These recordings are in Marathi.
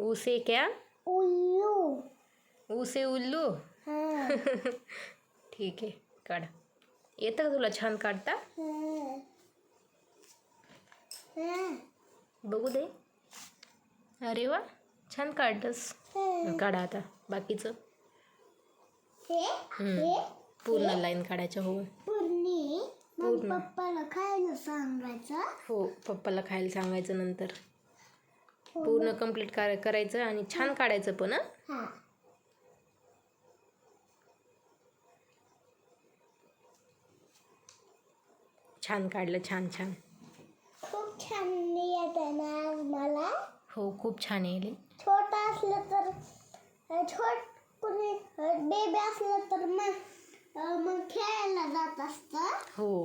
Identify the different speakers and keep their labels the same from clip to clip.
Speaker 1: उसे क्या?
Speaker 2: उल्लू।
Speaker 1: उसे उल्लू?
Speaker 2: हा।
Speaker 1: ठीक आहे काढ. येतं का तुला छान काढता? बघू दे. अरे वा छान काढलंस
Speaker 2: हा.
Speaker 1: काढा आता बाकीचं.
Speaker 2: हे. हे?
Speaker 1: पूर्ण लाईन काढायच्या हो
Speaker 2: पूर्णी. पप्पाला खायला सांगायचं?
Speaker 1: हो पप्पाला खायला सांगायचं नंतर. पूर्ण कंप्लीट करायचं आणि छान काढायचं पण हं?
Speaker 2: हा.
Speaker 1: छान काढलं छान छान.
Speaker 2: खूप छान येतं ना मला.
Speaker 1: हो खूप छान येईल
Speaker 2: छोटा असलं तर छोट कुणी बेबी असलं तर मग मग खेळायला जात असतं.
Speaker 1: हो.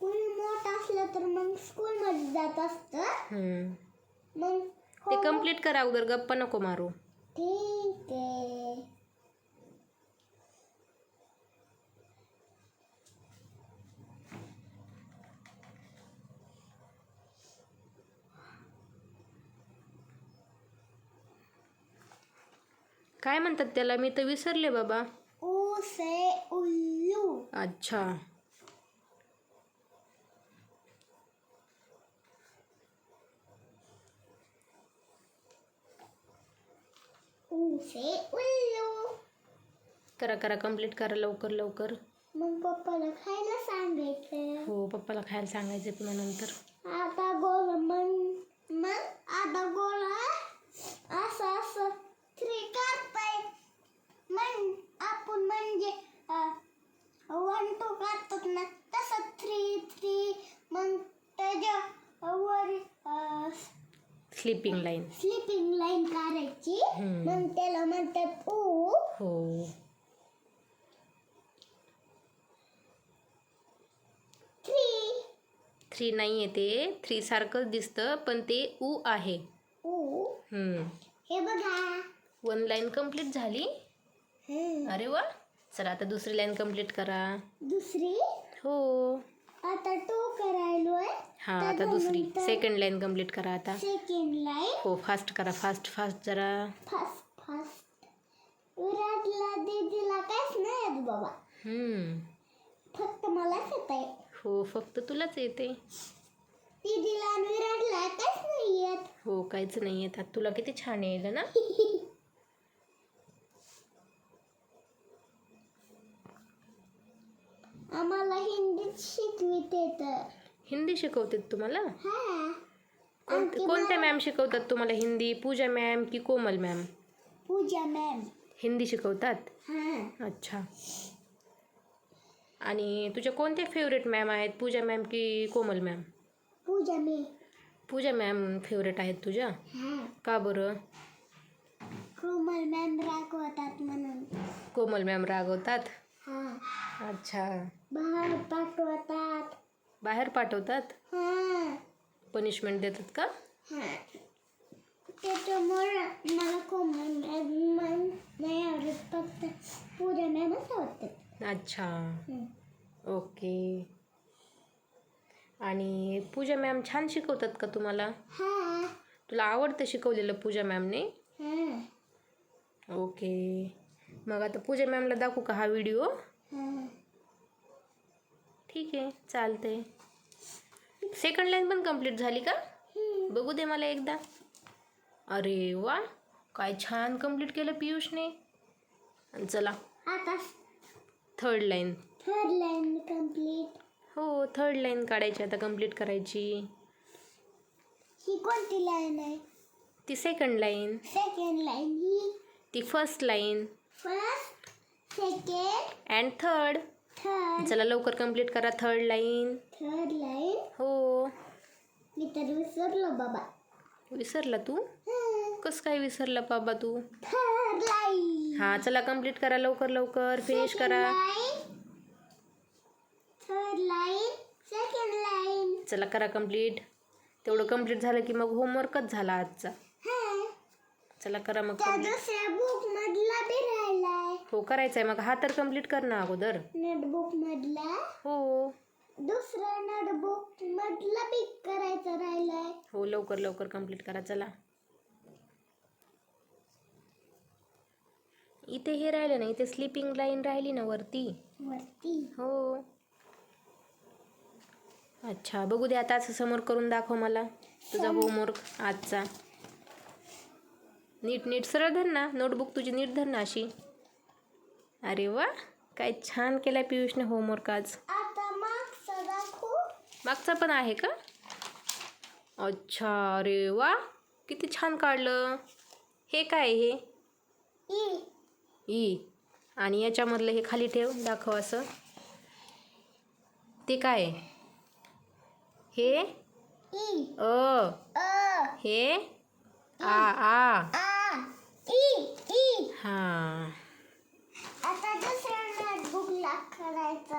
Speaker 2: कुणी मोठं असलं तर मग स्कूलमध्ये जात असतं. मग
Speaker 1: ते
Speaker 2: हो,
Speaker 1: कंप्लीट करा अगोदर गप्पा नको मारू.
Speaker 2: ठीक आहे.
Speaker 1: काय म्हणतात त्याला? मी तर विसरले बाबा.
Speaker 2: उल्लू.
Speaker 1: अच्छा.
Speaker 2: उसे उल्लू।
Speaker 1: करा करा कंप्लीट करा लवकर लवकर.
Speaker 2: मग पप्पाला खायला सांगायचं.
Speaker 1: हो पप्पाला खायला सांगायचं पुन्हा नंतर.
Speaker 2: आता गोल मग मग आता गोल असं असं. थ्री काढताय मग आपण म्हणजे वन टू काढतात ना तसं थ्री थ्री. मग त्याच्या were
Speaker 1: sleeping line
Speaker 2: sleeping line काढायची. मग त्याला म्हणतात ऊ
Speaker 1: हो.
Speaker 2: थ्री
Speaker 1: थ्री नाही आहे ते. थ्री सारखंच दिसतं पण ते ऊ आहे.
Speaker 2: ऊ
Speaker 1: हम्म.
Speaker 2: हे बघा.
Speaker 1: वन लाईन कंप्लीट झाली?
Speaker 2: हम्म.
Speaker 1: अरे वा. चला आता दुसरी लाईन कंप्लीट करा.
Speaker 2: दुसरी?
Speaker 1: हो.
Speaker 2: आता टू करायलोय
Speaker 1: हा आता दुसरी सेकंड लाईन कंप्लीट करा आता.
Speaker 2: सेकंड लाईन
Speaker 1: हो फास्ट करा फास्ट फास्ट जरा.
Speaker 2: फास्ट फास्ट विराटला दीदीला काहीच नाही येत बाबा.
Speaker 1: हम्म.
Speaker 2: फक्त मलाच येत आहे.
Speaker 1: हो फक्त तुलाच येते.
Speaker 2: दीदीला आणि विराटला काहीच नाही येत.
Speaker 1: हो काहीच नाही येतात तुला किती छान येईल ना?
Speaker 2: आम्हाला हिंदीत शिकविते तर.
Speaker 1: हिंदी शिकवतात तुम्हाला?
Speaker 2: हा. आणखी
Speaker 1: कोणत्या मॅम शिकवतात तुम्हाला हिंदी? पूजा मॅम की कोमल मॅम
Speaker 2: पूजा मॅम
Speaker 1: हिंदी शिकवतात?
Speaker 2: हा.
Speaker 1: अच्छा. आणि तुझ्या कोणत्या फेवरेट मॅम आहेत? पूजा मॅम की कोमल मॅम
Speaker 2: पूजा मी.
Speaker 1: पूजा मॅम फेवरेट आहेत तुझ्या?
Speaker 2: हा.
Speaker 1: का बरं?
Speaker 2: कोमल मॅम रागवतात म्हणून.
Speaker 1: कोमल मॅम रागवतात? अच्छा.
Speaker 2: बाहेर पाठवतात.
Speaker 1: बाहेर पाठवतात?
Speaker 2: हा.
Speaker 1: पनिशमेंट देतात का?
Speaker 2: हा. त्याच्यामुळं मला नाही आवडत फक्त मॅमच आवडतात
Speaker 1: अच्छा. ओके. आणि पूजा मॅम छान शिकवतात का तुम्हाला?
Speaker 2: हा.
Speaker 1: तुला आवडतं शिकवलेलं पूजा मॅमने?
Speaker 2: हा.
Speaker 1: ओके. मग आता पूजा मॅमला दाखवू का हा व्हिडिओ?
Speaker 2: हा.
Speaker 1: ठीक आहे चालते सेकंड लाईन पण कंप्लीट झाली का. बघू दे मला एकदा. अरे वा काय छान कंप्लीट केलं पियुषने. आणि चला.
Speaker 2: आता
Speaker 1: third line
Speaker 2: third line complete
Speaker 1: हो थर्ड लाईन काढायची आता कंप्लीट करायची.
Speaker 2: ही कोणती लाईन आहे?
Speaker 1: ती सेकंड लाईन
Speaker 2: सेकंड लाईन ही.
Speaker 1: ती first line
Speaker 2: first second
Speaker 1: and third चला लवकर कंप्लीट करा थर्ड लाईन
Speaker 2: थर्ड लाईन
Speaker 1: हो.
Speaker 2: मी तर विसरलो बाबा.
Speaker 1: विसरला तू? कसं काय विसरला बाबा तू?
Speaker 2: थर्ड लाईन
Speaker 1: हां चला कंप्लीट करा लवकर लवकर. फिनिश करा.
Speaker 2: थर्ड लाईन सेकंड लाईन
Speaker 1: चला करा कंप्लीट तेवढं कंप्लीट झालं की मग होमवर्कच झाला आजचा. चला करा मग
Speaker 2: त्या
Speaker 1: complete.
Speaker 2: दुसऱ्या बुक मधला बी राहिलाय.
Speaker 1: हो करायचं आहे मग. हा तर कंप्लीट कर ना अगोदर.
Speaker 2: नोटबुक मधला?
Speaker 1: हो.
Speaker 2: दुसरा नोटबुक मधला बी करायचं राहिलाय.
Speaker 1: हो लवकर लवकर कंप्लीट करा. चला. इथे हे राहिलं ना इथे स्लिपिंग लाईन राहिली ना वरती.
Speaker 2: वरती?
Speaker 1: हो. अच्छा बघू दे आता असं समोर करून दाखव मला. तुझा होमवर्क आजचा. नीट नीट. सरळ धर ना. नोटबुक तुझी नीट धर ना अशी. अरे वा. काय छान केलाय पियुषने होमवर्क आज.
Speaker 2: आता मागचं
Speaker 1: पण आहे का? अच्छा अरे वा. किती छान काढलं. हे काय हे?
Speaker 2: ई.
Speaker 1: ई. आणि याच्यामधलं हे खाली ठेव दाखव असं. ते काय? हे?
Speaker 2: ई.
Speaker 1: अ. हे? आ. आ.
Speaker 2: ई
Speaker 1: हां. आता दुसरा भूक लॉक करायचा.